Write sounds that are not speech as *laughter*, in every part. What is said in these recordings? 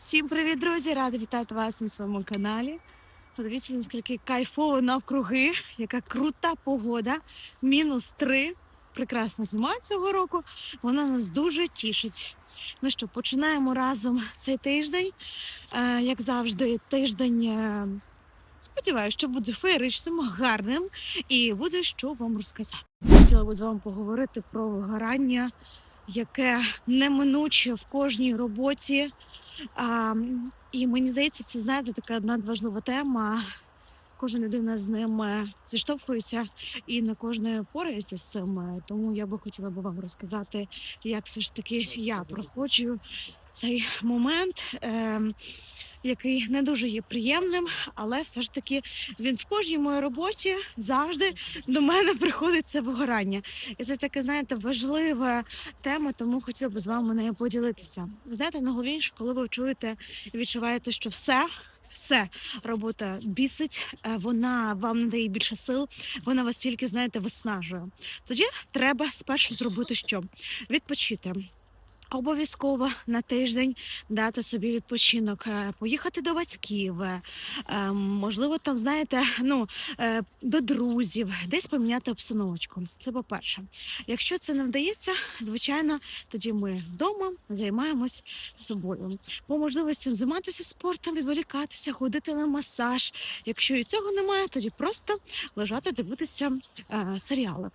Всім привіт, друзі! Рада вітати вас на своєму каналі. Подивіться, наскільки кайфово навкруги, яка крута погода. Мінус три. Прекрасна зима цього року. Вона нас дуже тішить. Ну що, починаємо разом цей тиждень. Е, як завжди, тиждень. Е, Сподіваюся, що буде феєричним, гарним і буде що вам розказати. Хотіла би з вами поговорити про вигорання, яке неминуче в кожній роботі. А, і мені здається, це знаєте така надважлива тема. Кожна людина з ним е, зіштовхується і не кожне порається з цим. Е, Тому я би хотіла би вам розказати, як все ж таки я проходжу цей момент, е, який не дуже є приємним, але все ж таки він в кожній моїй роботі завжди до мене приходить це вигорання. І це таке, знаєте, важлива тема, тому хотіла б з вами нею поділитися. Ви знаєте, найголовніше, коли ви чуєте і відчуваєте, що все. Все робота бісить, е, вона вам надає більше сил, вона вас тільки знаєте виснажує. Тоді треба спершу зробити що? Відпочити. Обов'язково на тиждень дати собі відпочинок, е, поїхати до батьків, е, е, можливо, там знаєте, ну до друзів, десь поміняти обстановочку. Це по-перше. Якщо це не вдається, звичайно, тоді ми вдома займаємось собою. По можливості займатися спортом, відволікатися, ходити на масаж. Якщо і цього немає, тоді просто лежати, дивитися серіали.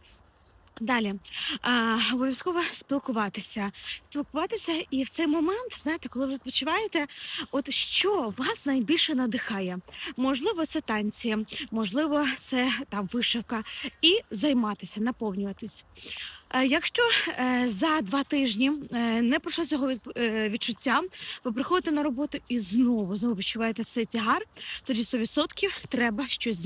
Далі а, обов'язково спілкуватися, спілкуватися, і в цей момент, знаєте, коли ви відпочиваєте, от що вас найбільше надихає? Можливо, це танці, можливо, це там вишивка, і займатися, наповнюватись. Е, Якщо е, за два тижні е, не пройшло цього від- відчуття, ви приходите на роботу і знову знову відчуваєте цей тягар, тоді 100% треба щось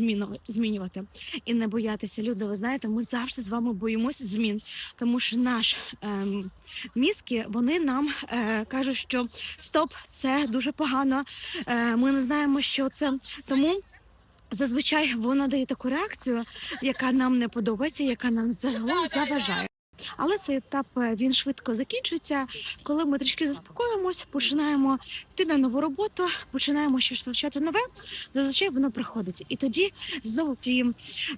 змінювати і не боятися. Люди, ви знаєте, ми завжди з вами боїмося змін, тому що наш ем, мізки вони нам е, кажуть, що стоп, це дуже погано. Е, ми не знаємо, що це тому. Зазвичай воно дає таку реакцію, яка нам не подобається, яка нам загалом заважає. Але цей етап е, він швидко закінчується, коли ми трішки заспокоїмось, починаємо йти на нову роботу, починаємо щось вивчати нове. Зазвичай воно приходить, і тоді знову ті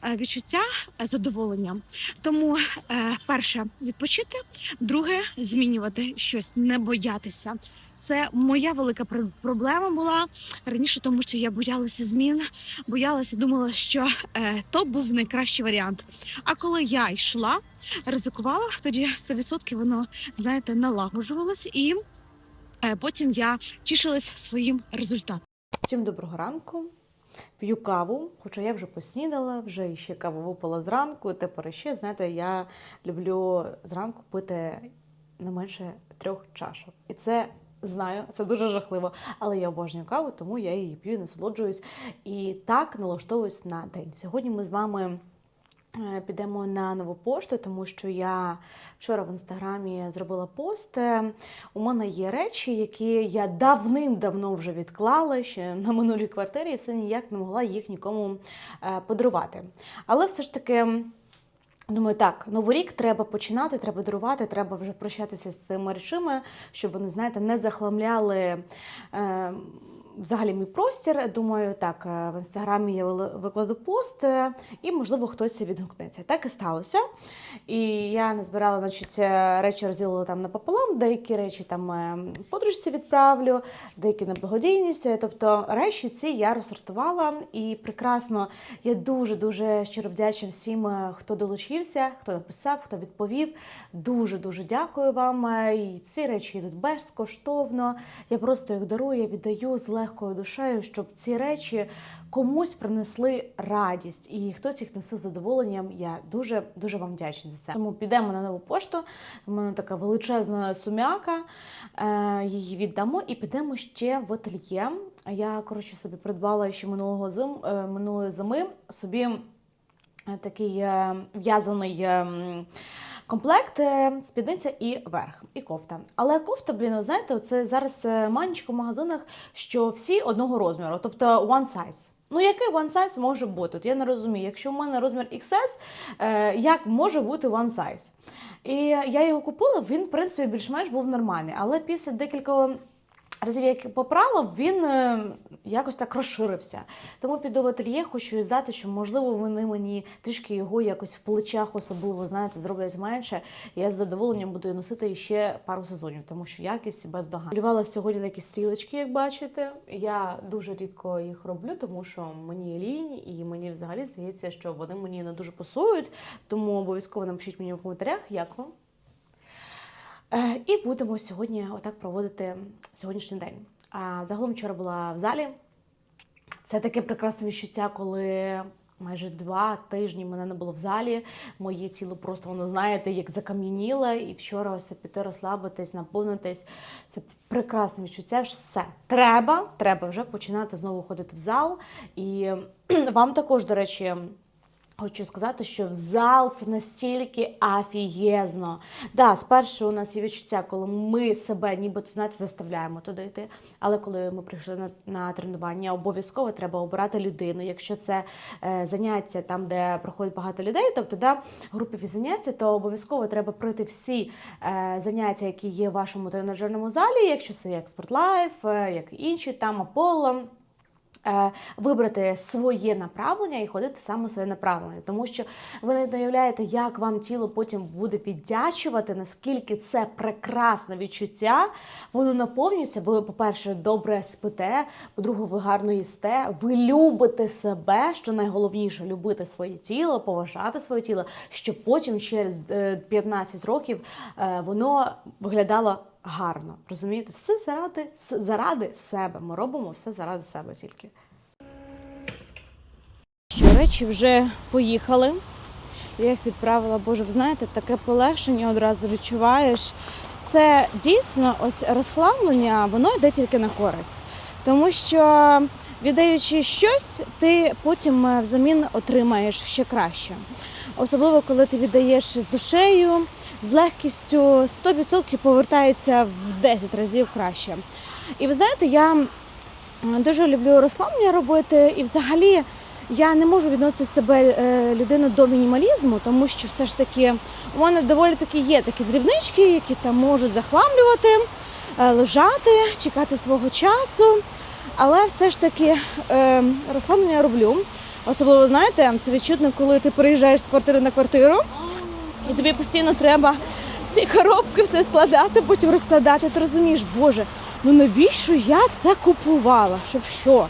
е, відчуття задоволення. Тому е, перше відпочити, друге змінювати щось, не боятися. Це моя велика проблема була раніше, тому що я боялася змін, боялася, думала, що то був найкращий варіант. А коли я йшла, ризикувала, тоді 100% воно, знаєте, налагоджувалось, і е, потім я тішилась своїм результатом. Всім доброго ранку. П'ю каву, хоча я вже поснідала, вже ще каву випила зранку. Тепер ще, знаєте, я люблю зранку пити не менше трьох чашок. І це знаю, це дуже жахливо. Але я обожнюю каву, тому я її п'ю, насолоджуюсь і так налаштовуюсь на день. Сьогодні ми з вами. Е, Підемо на нову пошту, тому що я вчора в інстаграмі зробила пост. Е, У мене є речі, які я давним-давно вже відклала ще на минулій квартирі, і все ніяк не могла їх нікому е, подарувати. Але все ж таки. Думаю, так, новий рік треба починати, треба дарувати, треба вже прощатися з цими речами, щоб вони, знаєте, не захламляли взагалі мій простір. Думаю, так, е, в інстаграмі я викладу пост, е, і, можливо, хтось відгукнеться. Так і сталося. І я назбирала, значить, е, речі розділила там напополам, деякі речі там подружці відправлю, деякі на благодійність. Тобто речі ці я розсортувала і прекрасно. Я дуже дуже щиро вдячна всім, хто долучився, хто написав, хто відповів. Дуже дуже дякую вам. І ці речі йдуть безкоштовно. Я просто їх дарую, я віддаю з легкою душею, щоб ці речі комусь принесли радість, і хтось їх несе задоволенням. Я дуже дуже вам вдячна за це. Тому підемо на нову пошту. У мене така величезна сум'яка. Е, Її віддамо і підемо ще в ательє. Я коротше собі придбала ще минулого зим, е, минулої зими собі е, такий в'язаний. Комплект, е, спідниця і верх, і кофта. Але кофта, блін, ви знаєте, це зараз е, манічка в магазинах, що всі одного розміру, тобто one size. Ну, який one size може бути? От я не розумію. Якщо в мене розмір XS, е, як може бути one size? І я його купила, він, в принципі, більш-менш був нормальний. Але після декількох разів як поправив, він е, якось так розширився. Тому піду в ательє, хочу здати, що можливо вони мені трішки його якось в плечах особливо знаєте, зроблять менше. Я з задоволенням буду носити ще пару сезонів, тому що якість бездоганна. Малювала сьогодні такі стрілочки, як бачите. Я дуже рідко їх роблю, тому що мені лінь, і мені взагалі здається, що вони мені не дуже пасують. Тому обов'язково напишіть мені в коментарях, як вам. І будемо сьогодні отак проводити сьогоднішній день. А загалом вчора була в залі. Це таке прекрасне відчуття, коли майже два тижні мене не було в залі. Моє тіло просто воно знаєте, як закам'яніло. І вчора ось піти розслабитись, наповнитись. Це прекрасне відчуття. Все треба, треба вже починати знову ходити в зал. І *clears throat* вам також, до речі. Хочу сказати, що в зал це настільки афієзно. Да, спершу у нас є відчуття, коли ми себе нібито знаєте, заставляємо туди йти. Але коли ми прийшли на, на тренування, обов'язково треба обирати людину. Якщо це е, заняття там, де проходить багато людей, тобто да, групові заняття, то обов'язково треба пройти всі е, заняття, які є в вашому тренажерному залі, якщо це як спортлайф, е, як інші там Аполло. Е, вибрати своє направлення і ходити саме своє направлення, тому що ви не уявляєте, як вам тіло потім буде віддячувати, наскільки це прекрасне відчуття. Воно наповнюється. Ви, по-перше, добре спите, по-друге, ви гарно їсте, ви любите себе, що найголовніше любити своє тіло, поважати своє тіло, щоб потім через е, 15 років е, воно виглядало гарно. Розумієте, все заради, заради себе. Ми робимо все заради себе тільки. Що речі вже поїхали. Я їх відправила, боже, ви знаєте, таке полегшення одразу відчуваєш. Це дійсно ось розхламлення, воно йде тільки на користь. Тому що віддаючи щось, ти потім е, взамін отримаєш ще краще. Особливо, коли ти віддаєш з душею, з легкістю, 100% повертається в 10 разів краще. І ви знаєте, я дуже люблю розслаблення робити, і взагалі я не можу відносити себе е, людину до мінімалізму, тому що все ж таки у мене доволі таки є такі дрібнички, які там можуть захламлювати, е, лежати, чекати свого часу. Але все ж таки е, розслаблення роблю. Особливо, знаєте, це відчутно, коли ти переїжджаєш з квартири на квартиру, і тобі постійно треба ці коробки все складати, потім розкладати. Ти розумієш, Боже, ну навіщо я це купувала? Щоб що?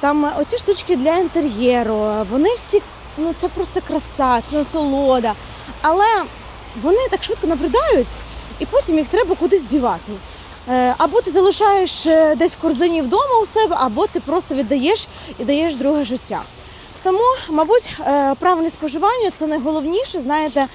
Там е, оці штучки для інтер'єру, вони всі, ну це просто краса, це насолода. Але вони так швидко набридають, і потім їх треба кудись дівати. Е, Або ти залишаєш е, десь в корзині вдома у себе, або ти просто віддаєш і даєш друге життя. Тому, мабуть, правильне споживання це найголовніше. Знаєте,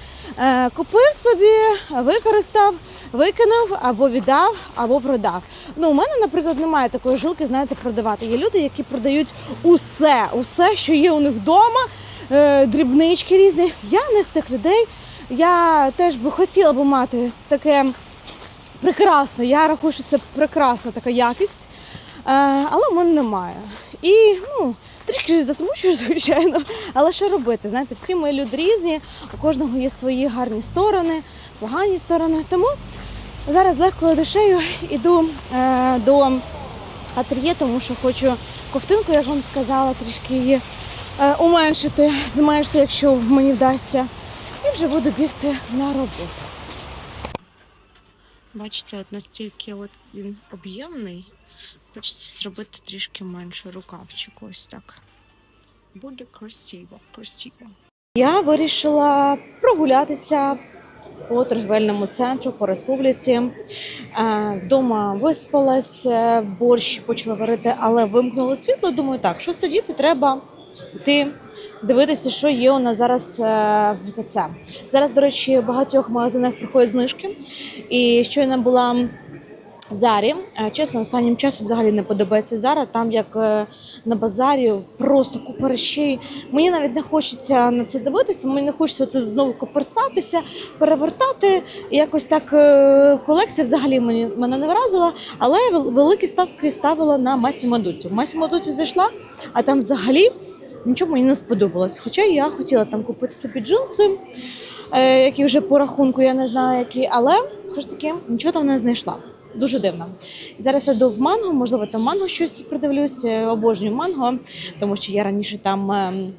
купив собі, використав, викинув або віддав, або продав. Ну, у мене, наприклад, немає такої жилки, знаєте, продавати. Є люди, які продають усе, усе, що є у них вдома, е, дрібнички різні. Я не з тих людей. Я теж би хотіла б мати таке прекрасне. Я рахую, що це прекрасна така якість, е, але в мене немає. І ну, трішки засмучую, *laughs* звичайно. Але що робити? Знаєте, всі ми люди різні, у кожного є свої гарні сторони, погані сторони. Тому зараз легкою душею іду е, до ательє, тому що хочу ковтинку, як вам сказала, трішки її е, уменшити, зменшити, якщо мені вдасться. І вже буду бігти на роботу. Бачите, от настільки от він об'ємний. Хочеться зробити трішки менше рукавчик. Ось так. Буде красиво, красиво. Я вирішила прогулятися по торгівельному центру, по республіці. Е, Вдома виспалась, борщ почала варити, але вимкнули світло. Думаю, так, що сидіти, треба йти. Дивитися, що є у нас зараз е, в ТЦ. Зараз, до речі, в багатьох магазинах проходять знижки. І щойно була Зарі. Е, Чесно, останнім часом взагалі не подобається Зара. Там як е, на базарі просто купа речей. Мені навіть не хочеться на це дивитися. Мені не хочеться це знову коперсатися, перевертати. Якось так е, колекція взагалі мені мене не вразила. Але великі ставки ставила на Масімо Дуті. В Масімо Дуті зайшла, а там взагалі нічого мені не сподобалось. Хоча я хотіла там купити собі джинси. Які вже по рахунку я не знаю які, але все ж таки нічого там не знайшла. Дуже дивно. Зараз я йду в манго, можливо, там манго щось придивлюсь. Е, Обожнюю манго, тому що я раніше там ем,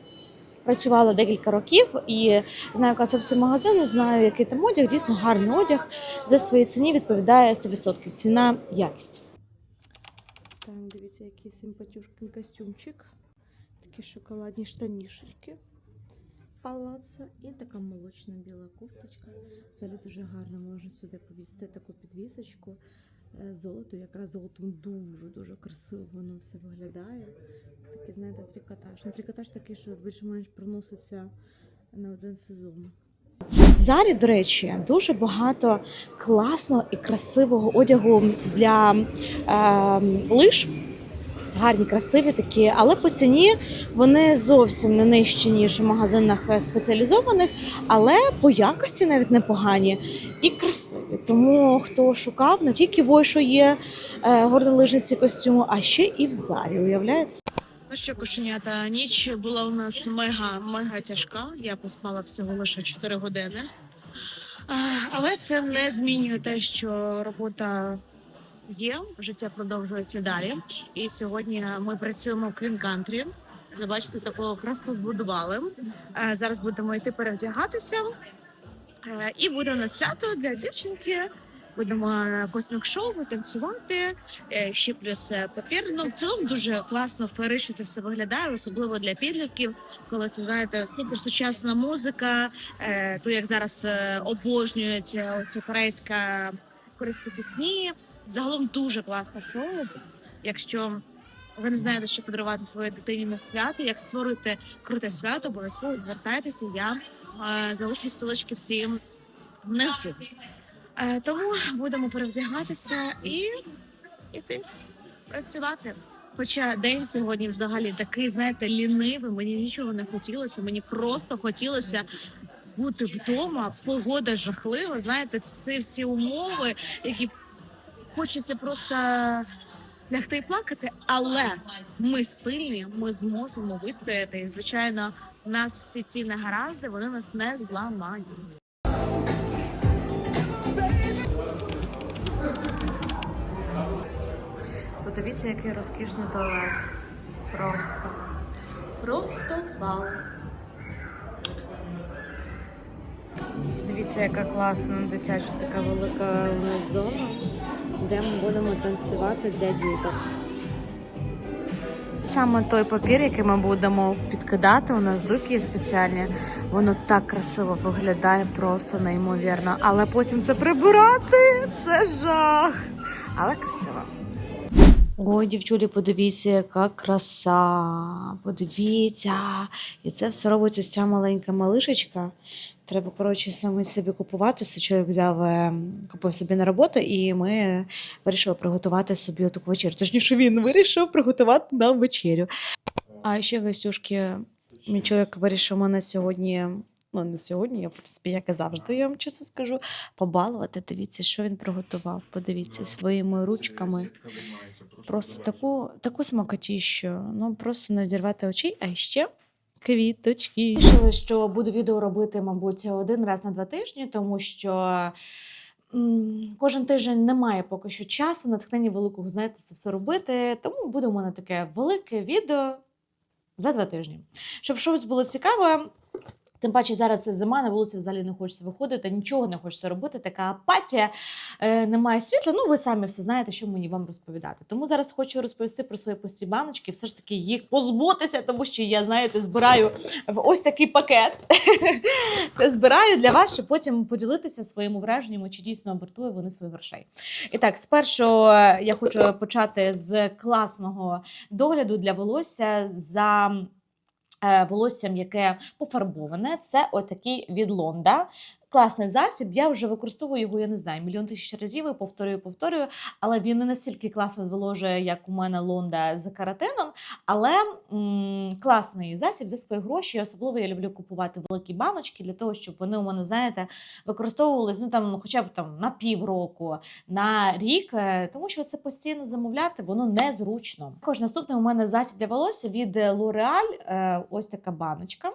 працювала декілька років і знаю концепцію магазину, знаю, який там одяг. Дійсно гарний одяг за своїй ціні відповідає 100%. Ціна якість. Так, дивіться, який симпатюшкин костюмчик. Такі шоколадні штанішечки. Палаца і така молочна біла кофточка. Взагалі дуже гарно можна сюди повісти таку підвісочку. Е, Золото, якраз золотом дуже дуже красиво воно все виглядає. Такий, знаєте, трикотаж. Ну, трикотаж такий, що більш-менш приноситься на один сезон. В Зарі, до речі, дуже багато класного і красивого одягу для е, лиж. Гарні, красиві такі, але по ціні вони зовсім не нижчі, ніж в магазинах е, спеціалізованих, але по якості навіть непогані і красиві. Тому хто шукав, не тільки в Ойшо є е, горнолижниці костюму, а ще і в зарі. Уявляєте? Ну що, кошенята, ніч була у нас мега мега тяжка. Я поспала всього лише 4 години. Але це не змінює те, що робота є, життя продовжується далі. І сьогодні ми працюємо в Clean Country. Ви бачите, такого красиво збудували. Е, Зараз будемо йти перевдягатися. Е, І буде у нас свято для дівчинки. Будемо е, космік-шоу, танцювати. Е, ще плюс папір. Ну в цілому дуже класно, феєрично це все виглядає, особливо для підлітків, коли це знаєте суперсучасна музика. То як зараз обожнюють оці корейська корейські пісні. Загалом дуже класне шоу. Якщо ви не знаєте, що подарувати своїй дитині на свято, як створити круте свято, обов'язково звертайтеся. Я е, залишу силочки всі внизу. Е, тому будемо перевдягатися і іти працювати. Хоча день сьогодні взагалі такий, знаєте, лінивий, мені нічого не хотілося, мені просто хотілося бути вдома. Погода жахлива. Знаєте, це всі умови, які хочеться просто лягти і плакати, але ми сильні, ми зможемо вистояти. І звичайно, у нас всі ці негаразди, вони нас не зламають. Подивіться, який розкішний туалет. Просто. Просто вау. Дивіться, яка класна дитяча така велика зона, де ми будемо танцювати для діток. Саме той папір, який ми будемо підкидати, у нас дуки спеціальні. Воно так красиво виглядає, просто неймовірно. Але потім це прибирати це жах. Але красиво. Ой, дівчулі, подивіться, яка краса. Подивіться. І це все робить ось ця маленька малишечка. Треба, коротше, саме собі купувати. Це чоловік взяв, е, купив собі на роботу, і ми вирішили приготувати собі таку вечерю. Точніше, він вирішив приготувати нам вечерю. А ще гостюшки, мій чоловік вирішив мене сьогодні. Ну, не сьогодні, я в принципі, як і завжди, я вам чесно скажу, побалувати. Дивіться, що він приготував. Подивіться своїми ручками. Просто таку, таку смакотіщу. Ну просто не відірвати очей, а ще квіточки. Вирішили, що буду відео робити, мабуть, один раз на два тижні, тому що. м, Кожен тиждень немає поки що часу, натхнення великого, знаєте, це все робити. Тому буде у мене таке велике відео за два тижні. Щоб щось було цікаве, тим паче зараз це зима, на вулиці взагалі не хочеться виходити, нічого не хочеться робити, така апатія, е, немає світла. Ну, ви самі все знаєте, що мені вам розповідати. Тому зараз хочу розповісти про свої пусті баночки, все ж таки їх позбутися, тому що я, знаєте, збираю в ось такий пакет. *laughs* Все збираю для вас, щоб потім поділитися своїми враженнями, чи дійсно вартує вони своїх грошей. І так, спершу е, я хочу почати з класного догляду для волосся за. Е, Волоссям, яке пофарбоване, це отакий від Лонда. Класний засіб. Я вже використовую його, я не знаю, мільйон тисяч разів і повторюю, повторюю. Але він не настільки класно зволожує, як у мене Лонда з каротином. Але м- класний засіб за свої гроші. Особливо я люблю купувати великі баночки для того, щоб вони у мене, знаєте, використовувались ну там, хоча б там на півроку, на рік, е, тому що це постійно замовляти, воно незручно. Також наступний у мене засіб для волосся від L'Oreal. Е, Ось така баночка.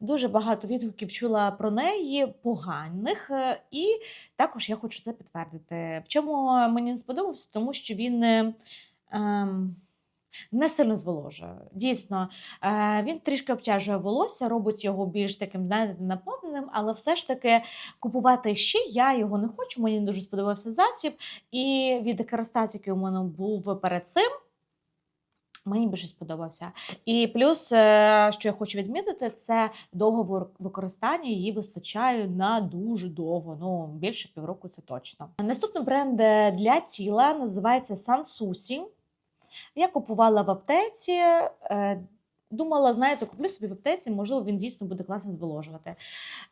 Дуже багато відгуків чула про неї поганих, е, і також я хочу це підтвердити. В чому мені не сподобався, тому що він. е, ем, не сильно зволожує. Дійсно, е, він трішки обтяжує волосся, робить його більш таким, знаєте, наповненим, але все ж таки купувати ще я його не хочу. Мені дуже сподобався засіб. І від який у мене був перед цим. Мені більше сподобався. І плюс, е, що я хочу відмітити, це довго використання її вистачає на дуже довго. Ну більше півроку це точно. Наступний бренд е, для тіла називається Sansusi. Я купувала в аптеці. Думала, знаєте, куплю собі в аптеці, можливо, він дійсно буде класно зволожувати.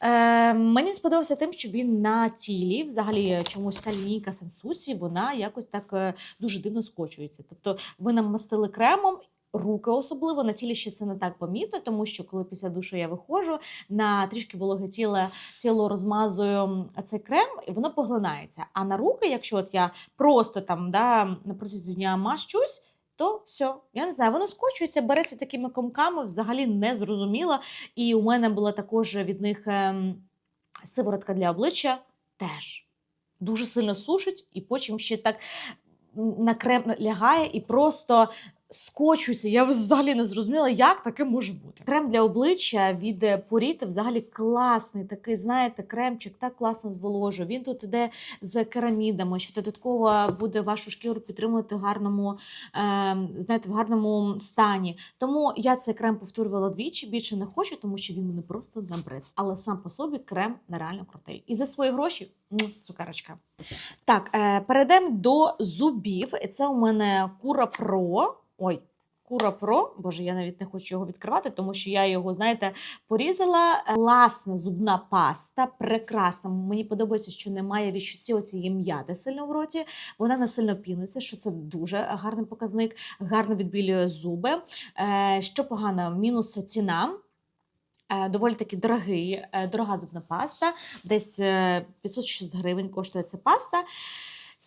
Е, мені сподобався тим, що він на тілі, взагалі, чомусь ця лінійка Сансусі, вона якось так е, дуже дивно скочується. Тобто, ви намастили кремом. Руки особливо на тілі ще це не так помітно, тому що коли після душу я виходжу на трішки вологе тіло, тіло розмазую цей крем, і воно поглинається. А на руки, якщо от я просто там да, на протязі дня мащусь, то все, я не знаю, воно скочується, береться такими комками, взагалі не зрозуміла. І у мене була також від них ем, сиворотка для обличчя теж дуже сильно сушить, і потім ще так на крем лягає і просто. Скочуюся, я взагалі не зрозуміла, як таке може бути. Крем для обличчя від е, Purita взагалі класний, такий, знаєте, кремчик так класно зволожує. Він тут іде з керамідами, що додатково буде вашу шкіру підтримувати в гарному, е, знаєте, в гарному стані. Тому я цей крем повторювала двічі, більше не хочу, тому що він мене просто набрид. Але сам по собі крем нереально крутий. І за свої гроші м, цукерочка. Так, е, перейдемо до зубів. Це у мене Кура Про. Ой. Кура Про, боже, я навіть не хочу його відкривати, тому що я його, знаєте, порізала. Класна зубна паста, прекрасна. Мені подобається, що немає відчуття оцієї м'яти сильно в роті. Вона не сильно піниться, що це дуже гарний показник, гарно відбілює зуби. Е, що погано, мінус ціна. Е, Доволі таки дорогий, е, дорога зубна паста, десь е, 506 гривень коштує ця паста.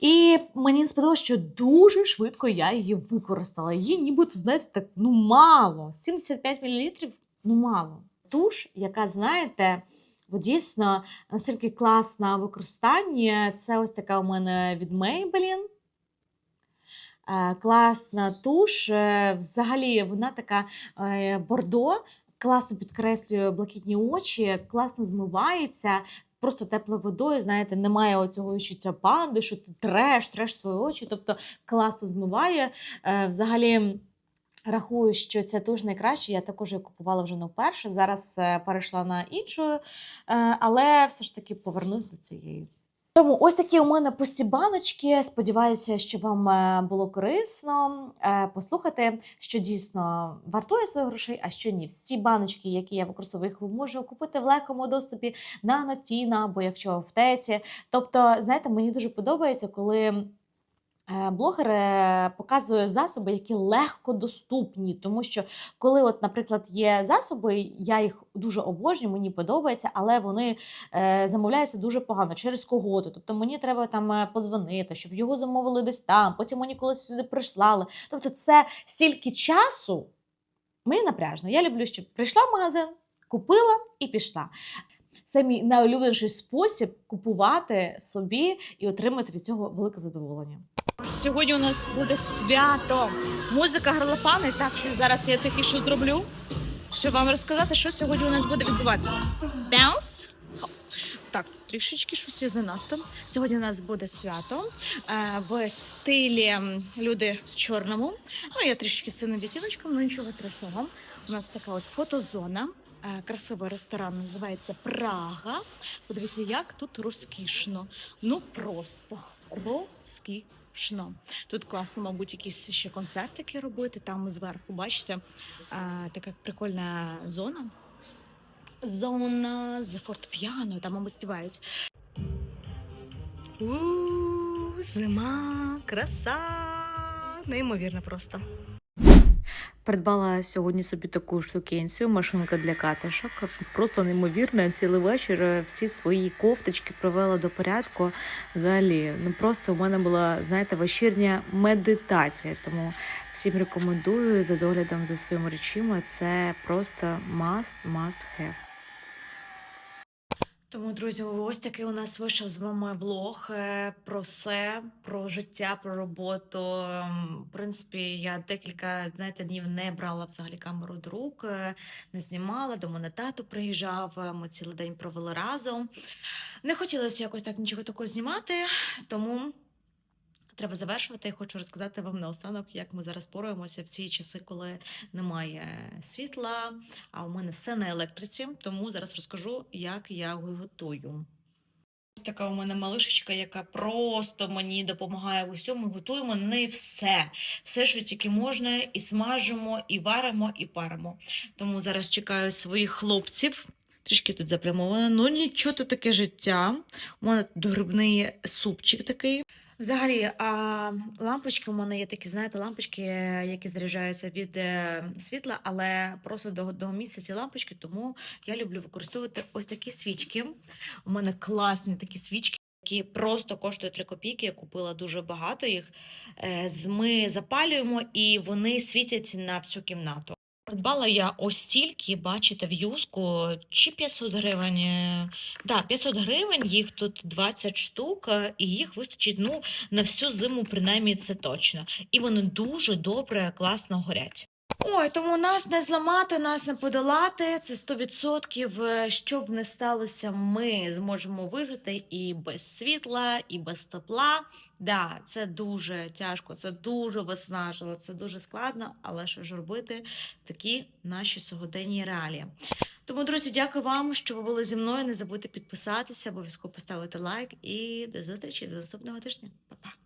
І мені сподобалося, що дуже швидко я її використала. Її нібито, знаєте, так ну мало. 75 мл ну мало. Туш, яка, знаєте, от дійсно настільки класна в використанні. Це ось така у мене від Maybelline. Е, Класна туш. Е, Взагалі, вона така е, бордо, класно підкреслює блакитні очі, класно змивається. Просто теплою водою, знаєте, немає оцього відчуття панди, що ти треш, треш свої очі. Тобто класно змиває. Е, Взагалі. Рахую, що ця туш найкраща. Я також її купувала вже не вперше. Зараз е, перейшла на іншу, е, але все ж таки повернусь до цієї. Тому ось такі у мене пусті баночки. Сподіваюся, що вам е, було корисно е, послухати, що дійсно вартує своїх грошей, а що ні. Всі баночки, які я використовую, їх можете купити в легкому доступі на Натіна або якщо в аптеці. Тобто, знаєте, мені дуже подобається, коли. Е, Блогер е, показує засоби, які легко доступні, тому що коли, от, наприклад, є засоби, я їх дуже обожнюю, мені подобається, але вони е, замовляються дуже погано через кого-то. Тобто мені треба там подзвонити, щоб його замовили десь там, потім мені колись сюди прислали. Тобто, це стільки часу. Мені напряжно. Я люблю, щоб прийшла в магазин, купила і пішла. Це мій найулюбленіший спосіб купувати собі і отримати від цього велике задоволення. Сьогодні у нас буде свято. Музика гарлопани. Так що зараз я тихіше зроблю, щоб вам розказати, що сьогодні у нас буде відбуватися. Хоп. Так, трішечки щось є занадто. Сьогодні у нас буде свято е, в стилі люди в чорному. Ну, я трішки з синим відтіночком, ну нічого страшного. У нас така от фотозона. Е, Красивий ресторан називається Прага. Подивіться, як тут розкішно. Ну просто розкішно. Тут класно, мабуть, якісь ще концертики робити. Там зверху, бачите, така прикольна зона. Зона з фортепіано, там, мабуть, співають. У, зима, краса. Неймовірно просто. Придбала сьогодні собі таку штукенцію, машинка для катишок. Просто неймовірно. Цілий вечір е, всі свої кофточки привела до порядку. Взагалі, ну просто у мене була, знаєте, вечірня медитація. Тому всім рекомендую за доглядом за своїми речима. Це просто must, must have. Тому, друзі, ось такий у нас вийшов з вами влог е, про все, про життя, про роботу. Ем, В принципі, я декілька знаєте, днів не брала взагалі камеру до рук, е, не знімала. До мене тато приїжджав. е, Ми цілий день провели разом. Не хотілося якось так нічого такого знімати, тому. Треба завершувати. Я хочу розказати вам наостанок, як ми зараз поруємося в ці часи, коли немає світла, а у мене все на електриці. Тому зараз розкажу, як я готую. Така у мене малишечка, яка просто мені допомагає в усьому. Готуємо не все. Все, що тільки можна, і смажимо, і варимо, і паримо. Тому зараз чекаю своїх хлопців. Трішки тут запрямовано. Ну нічого тут таке життя. У мене тут грибний супчик такий. Взагалі, а лампочки у мене є такі, знаєте, лампочки, які заряджаються від е, світла, але просто до, до місця ці лампочки, тому я люблю використовувати ось такі свічки. У мене класні такі свічки. Які просто коштують 3 копійки, я купила дуже багато їх. Е, Ми запалюємо і вони світять на всю кімнату. Придбала я ось стільки, бачите, в юску, чи 500 гривень. е, Да, 500 гривень, їх тут 20 штук, е, і їх вистачить ну, на всю зиму, принаймні це точно. І вони дуже добре, класно горять. Ой, тому нас не зламати, нас не подолати. Це 100%. Е, Що б не сталося, ми зможемо вижити і без світла, і без тепла. Да, це дуже тяжко, це дуже виснажливо, це дуже складно, але що ж робити? Такі наші сьогоденні реалії. Тому, друзі, дякую вам, що ви були зі мною. Не забудьте підписатися, обов'язково поставити лайк і до зустрічі до наступного тижня. Па-па!